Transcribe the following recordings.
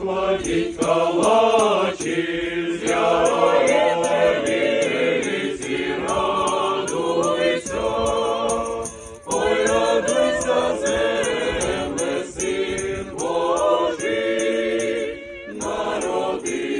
кладіть калачі, з яровиці радуйся. Ой, радуйся, земле, Божий, народився.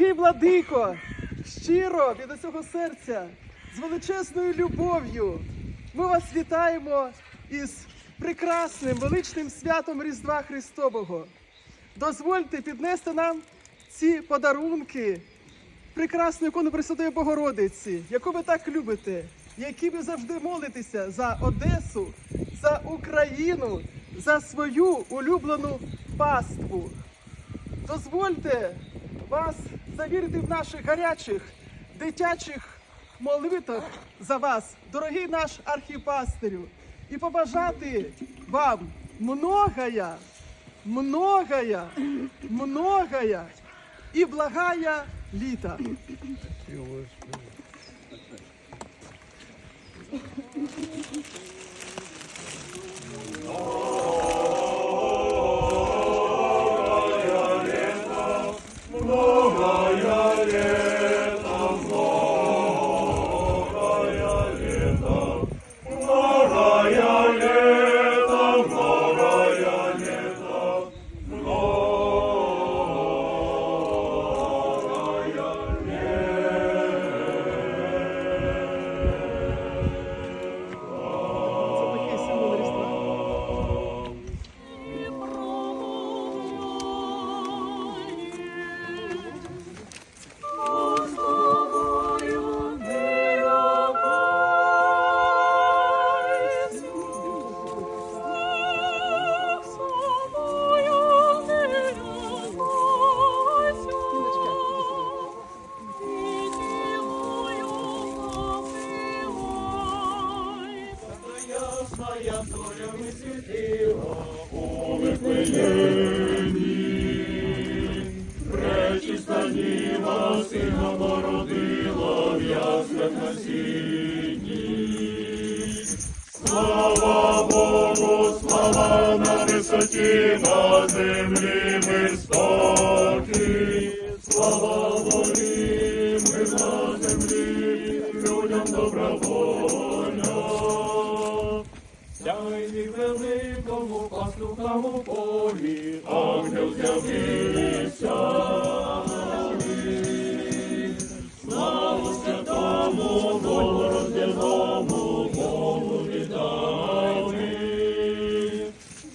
Дорогий владико, щиро від усього серця, з величезною любов'ю ми вас вітаємо із прекрасним величним святом Різдва Христового. Дозвольте піднести нам ці подарунки прекрасної ікони Пресвятої Богородиці, яку ви так любите, які ви завжди молитеся за Одесу, за Україну, за свою улюблену паству. Дозвольте вас завірити в наших гарячих дитячих молитвах за вас, дорогий наш архіпастирю, і побажати вам многая, многая, многая і благая літа. Многая Ясная зорями світила у Вифлеємі. Пречиста діва сина породила в яслях на сіні. Слава Богу, слава на висоті, на землі мир спокій. Слава волі, мир на землі, людям добра воля. Сяйні великому пастухам полі, ангел з'явився. Славу святому, Богу роздільному, Богу віддали.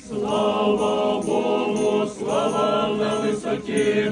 Слава Богу, слава на висоті,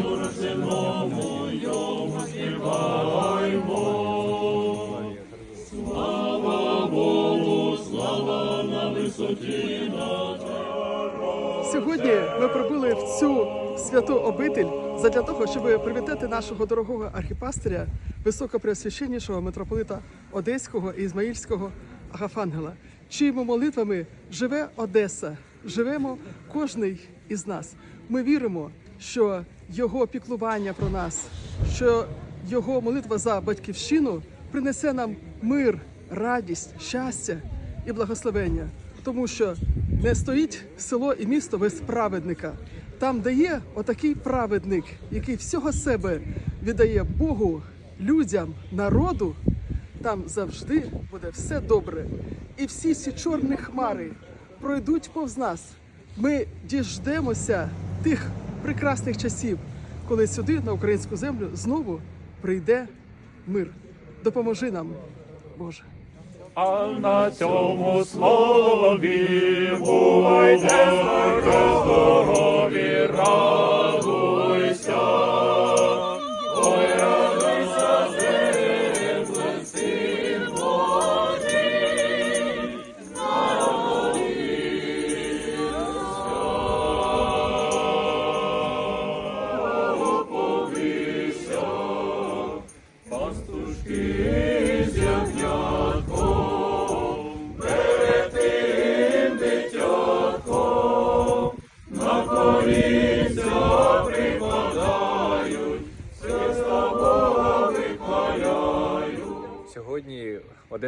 Сьогодні ми прибули в цю святу обитель задля того, щоб привітати нашого дорогого архіпастиря, високопреосвященнішого митрополита Одеського і Ізмаїльського Агафангела, чиїми молитвами живе Одеса, живемо кожний із нас. Ми віримо, що його піклування про нас, що його молитва за батьківщину принесе нам мир, радість, щастя і благословення, тому що не стоїть село і місто без праведника. Там, де є отакий праведник, який всього себе віддає Богу, людям, народу, там завжди буде все добре. І всі ці чорні хмари пройдуть повз нас. Ми діждемося тих прекрасних часів, коли сюди, на українську землю, знову прийде мир. Допоможи нам, Боже. А на цьому слові бувайте здорові, радуйся.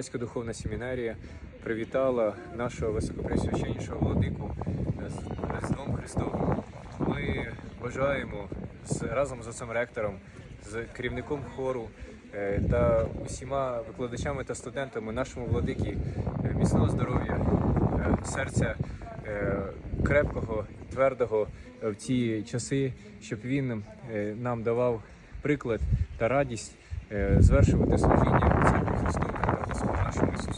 Одеська духовна семінарія привітала нашого високопресвященнішого владику з Різдвом Христовим. Ми бажаємо разом з отцем ректором, з керівником хору е, та усіма викладачами та студентами нашому владикі е, міцного здоров'я, е, серця крепкого, твердого в ці часи, щоб він нам давав приклад та радість звершувати служіння в церкві Христової та Господу нашому Ісусу Христу.